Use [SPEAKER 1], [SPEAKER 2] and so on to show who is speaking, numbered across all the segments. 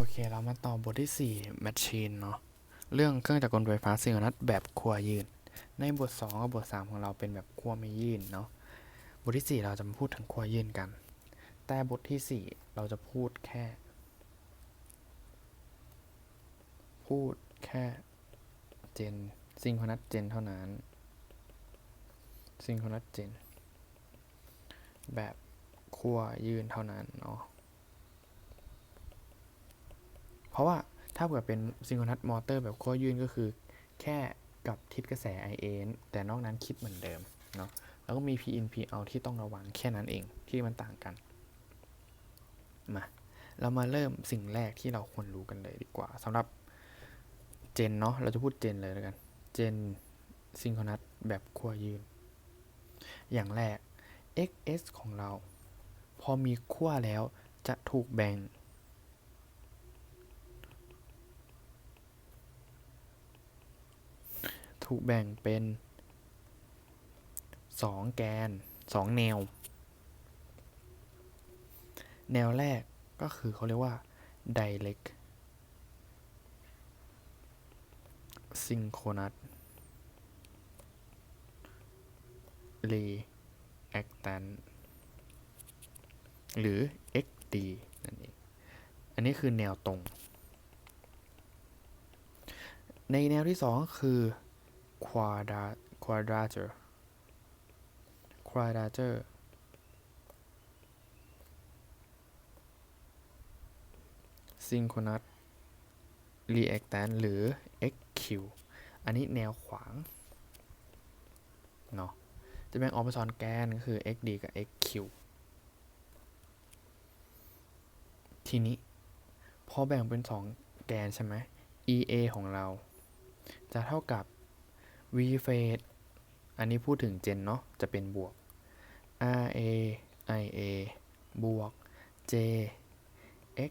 [SPEAKER 1] อเค เรามาต่อบทที่ 4 Machine เนาะเรื่องเครื่องจักรกลไฟฟ้าซิงโครนัสแบบขั้วยืน ในบท 2 กับบท 3 ของเราเป็นแบบขั้วไม่ยืนเนาะบทที่ 4 เราจะมาพูดถึงขั้วยืนกัน แต่บทที่ 4 เราจะพูดแค่ พูดแค่เจนซิงโครนัสเจนเท่านั้นซิงโครนัสเจนแบบขั้วยืนเท่านั้นเนาะ เพ ราะว่าถ้าเกิดเป็นซิงโครนัสมอเตอร์แบบขั้วยืนก็คือ แค่กับทิศกระแส IA แต่นอกนั้นคิดเหมือนเดิมเนาะแล้วก็มี P in P out ที่ต้องระวังแค่นั้นเองที่มันต่างกัน มา เรามาเริ่มสิ่งแรกที่เราควรรู้กันเลยดีกว่าสำหรับเจนเนาะเราจะพูดเจนเลยแล้วกันเจนซิงโครนัสแบบขั้วยืน อย่างแรก xs ของเรา พอมีขั้วแล้วจะถูกแบ่ง ถูกแบ่งเป็น 2 แกน 2 แนว แนวแรกก็คือเขาเรียกว่า direct synchronous reactant หรือ XD นั่นเอง อันนี้คือแนวตรง ในแนวที่ 2 คือ quadra quadrature quadrature synchronous reactant หรือ XQ อันนี้แนวขวาง เนาะจะแบ่งออกเป็นสองแกนก็คือ XD กับ XQ ทีนี้ พอแบ่งเป็น 2 แกนใช่ไหม EA ของเรา จะเท่ากับ V phase อันนี้พูดถึงเจนเนาะจะเป็นบวก RA IA บวก J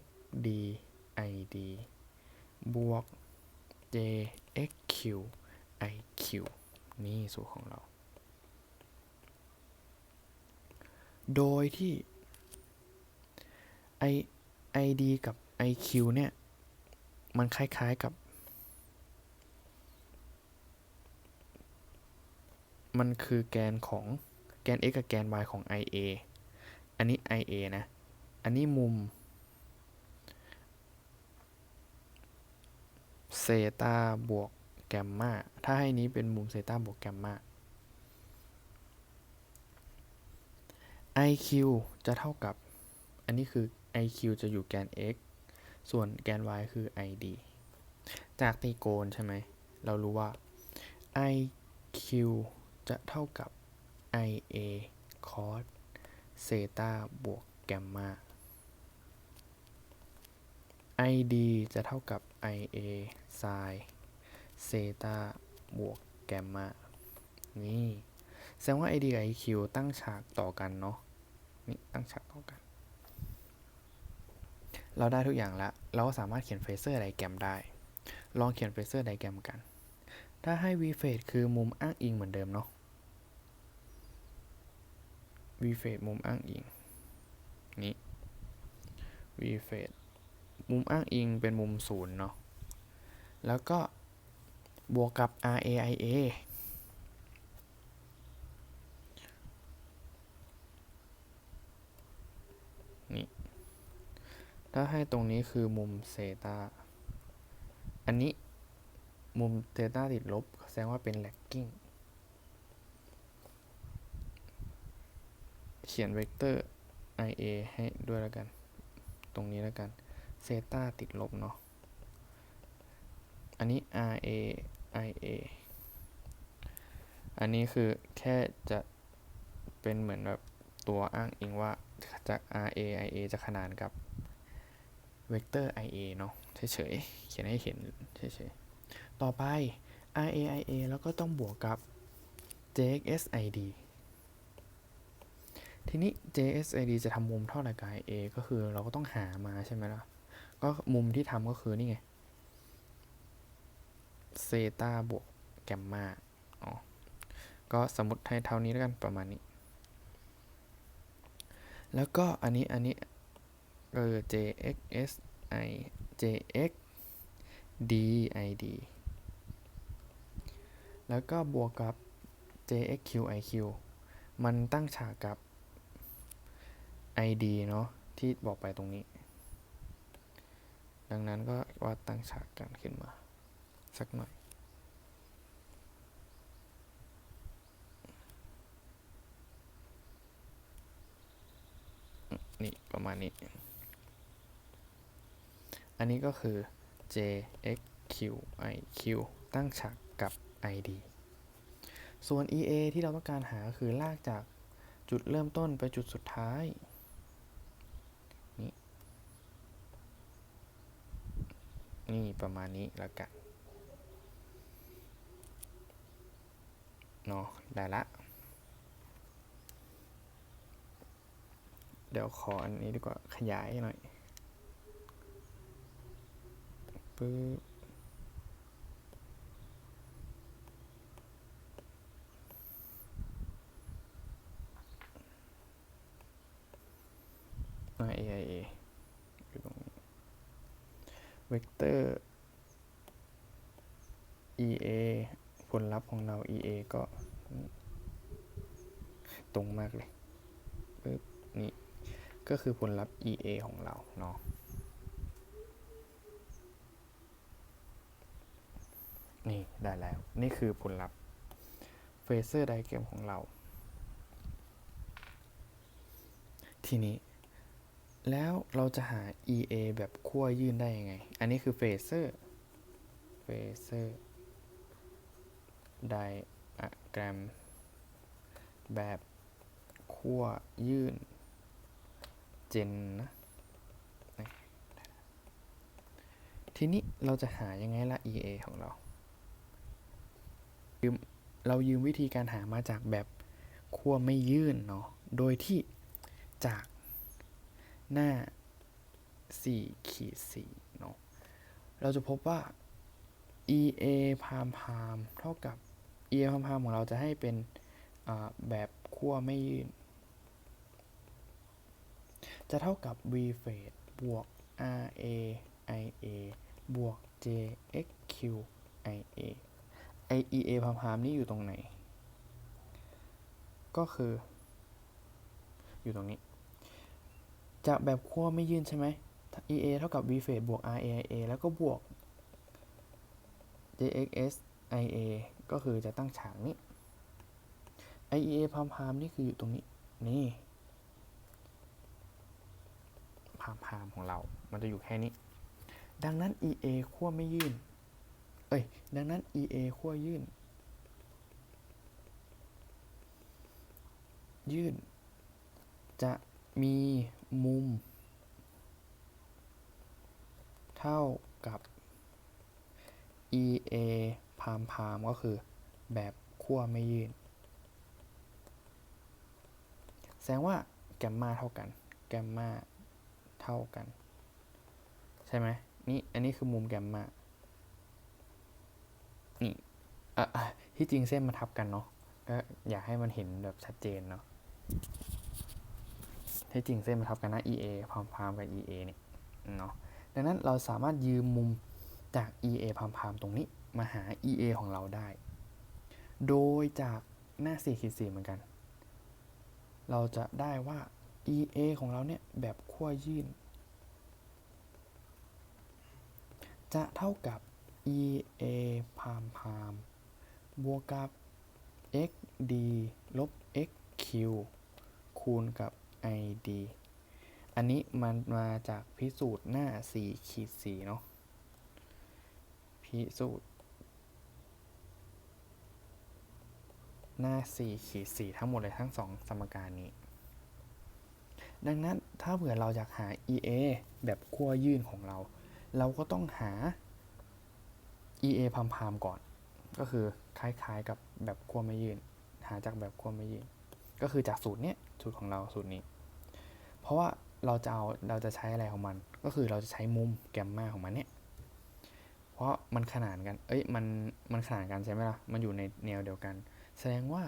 [SPEAKER 1] XD ID บวก J XQ IQ นี่สูตรของเรา โดยที่ I ID กับ IQ เนี่ย มันคล้ายๆกับ มันคือแกนของแกน x กับแกน y ของ IA อันนี้ IA นะ อันนี้มุมเซตาบวกแกมมาถ้าให้นี้เป็นมุมเซตาบวกแกมมา IQ จะเท่ากับ อันนี้คือ IQ จะอยู่แกน x ส่วนแกน y คือ ID จากตรีโกณใช่ไหม เรารู้ว่า IQ จะเท่ากับ IA cos เซตาบวกแกมมา ID จะเท่ากับ IA sin เซตาบวกแกมมา นี่ แสดงว่า ID กับ IQ ตั้งฉากต่อกันเนาะ นี่ ตั้งฉากต่อกัน เราได้ทุกอย่างแล้ว เราก็สามารถเขียนเฟเซอร์ไดแกรมได้ ลองเขียนเฟเซอร์ไดแกรมกัน ถ้าให้ v f a c e คือมุมอ้างอิงเหมือนเดิมเนาะ v f a c e มุมอ้างอิง นี่ v f a c e มุมอ้างอิงเป็นมุมศูนย์เนาะ แล้วก็บวกกับ RAIA นี่ ถ้าให้ตรงนี้คือมุมเซตา อันนี้ มุมเซต้าติดลบ แสดงว่าเป็น lagging เขียนเวกเตอร์ IA ให้ด้วยแล้วกัน ตรงนี้แล้วกันเซต้าติดลบเนาะ อันนี้ RA IA อันนี้คือแค่จะเป็นเหมือนแบบตัวอ้างอิงว่าจาก RA IA จะขนานกับเวกเตอร์ IA เนาะเฉยๆเขียนให้เห็นเฉยๆ ต่อไป RA IA แล้วก็ต้องบวกกับ JXS ID ทีนี้ JXS ID จะทำมุมเท่าไหร่กับ IA ก็คือเราก็ต้องหามาใช่ไหมล่ะ ก็มุมที่ทำก็คือนี่ไงเซตาบวกแกมมาอ๋อ ก็สมมติให้เท่านี้แล้วกันประมาณนี้ แล้วก็อันนี้ อันนี้เออ jxs i jx did แล้วก็บวกกับ jxqiq มันตั้งฉากกับ id เนาะที่บอกไปตรงนี้ ดังนั้นก็วาดตั้งฉากกันขึ้นมา สักหน่อยนี่ ประมาณนี้ อันนี้ก็คือ jxqiq ตั้งฉากกับ id ส่วน ea ที่เราต้องการหาคือลากจากจุดเริ่มต้นไปจุดสุดท้ายนี่นี่ประมาณนี้แล้วกันเนาะได้ละ เดี๋ยวขออันนี้ดีกว่าขยายหน่อย ปึ๊บอ่า AIA อยู่ตรงนี้เวกเตอร์ EA ผลลัพธ์ของเรา EA ก็ตรงมากเลยปึ๊บนี่ ก็คือผลลัพธ์ EA ของเราเนาะ นี่ ได้แล้ว นี่คือผลลัพธ์เฟเซอร์ไดแกรมของเรา ทีนี้ แล้วเราจะหา EA แบบขั้วยื่นได้ยังไง อันนี้คือเฟเซอร์เฟเซอร์ไดอะแกรม แบบขั้วยื่น เจนนะทีนี้เราจะหายังไงล่ะ EA ของเรา ยืมเรายืมวิธีการหามาจากแบบขั้วไม่ยื่นเนาะ โดยที่จากหน้า4ขีด4เนาะ เราจะพบว่า EA พามพามเท่ากับ EA พามพามของเราจะให้เป็นแบบขั้วไม่ยื่น จะเท่ากับ v f a d บวก RA IA บวก JXQ IA ไอ EA พามพามนี่อยู่ตรงไหน ก็คือ อยู่ตรงนี้จะแบบขั้วไม่ยื่นใช่ไหม EA เท่ากับ v f a d บวก RAIA แล้วก็บวก JXS IA ก็คือจะตั้งฉากนี้ IEA พามพามนี่คืออยู่ตรงนี้ นี่พามพามของเรา มันจะอยู่แค่นี้ ดังนั้น EA ขั้วไม่ยื่น เอ้ย ดังนั้น EA ขั้วยื่น ยื่น จะมีมุม เท่ากับ EA พามพามก็คือแบบขั้วไม่ยื่น แสดงว่าแกมมาเท่ากัน แกมมาเท่ากัน ใช่ไหมนี่ อันนี้คือมุมแกมมา นี่ที่จริงเส้นมาทับกันเนาะก็อยากให้มันเห็นแบบชัดเจนเนาะที่จริงเส้นมาทับกันนะ EA พามพามกับ EA เนี่ยเนาะดังนั้นเราสามารถยืมมุมจาก EA พามพามตรงนี้มาหา EA ของเราได้ โดยจากหน้า4ขีด4เหมือนกัน เราจะได้ว่า EA ของเราเนี่ยแบบขั้วยื่น จะเท่ากับ EA พามพามบวกกับ XD ลบ XQ คูณกับ ID อันนี้มันมาจากพิสูจน์หน้า4ขีด4เนาะ พิสูจน์ หน้า4ขีด4ทั้งหมดเลยทั้ง 2 สมการนี้ ดังนั้นถ้าเผื่อเราอยากหา EA แบบขั้วยื่นของเรา เราก็ต้องหา EA พามพามก่อน ก็คือคล้ายๆกับแบบขั้วไม่ยืนหาจากแบบขั้วไม่ยืน ก็คือจากสูตรเนี้ยสูตรของเราสูตรนี้ เพราะว่าเราจะเอาเราจะใช้อะไรของมัน ก็คือเราจะใช้มุมแกมมาของมันเนี่ยเพราะมันขนานกัน เอ้ยมันมันขนานกันใช่ไหมล่ะ มันอยู่ในแนวเดียวกัน แสดงว่า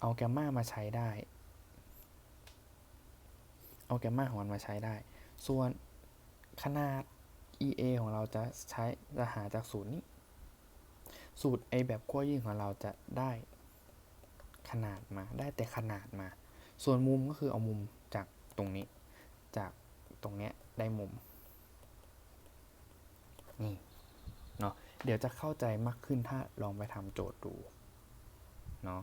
[SPEAKER 1] เอาแกมมามาใช้ได้ เอาแกมมาของมันมาใช้ได้ ส่วนขนาด EA ของเราจะใช้จะหาจากสูตรนี้ สูตร A แบบขั้วยื่นของเราจะได้ขนาดมา ได้แต่ขนาดมา ส่วนมุมก็คือเอามุมจากตรงนี้ จากตรงเนี้ยได้มุม นี่เนาะ เดี๋ยวจะเข้าใจมากขึ้นถ้าลองไปทำโจทย์ดู เนาะ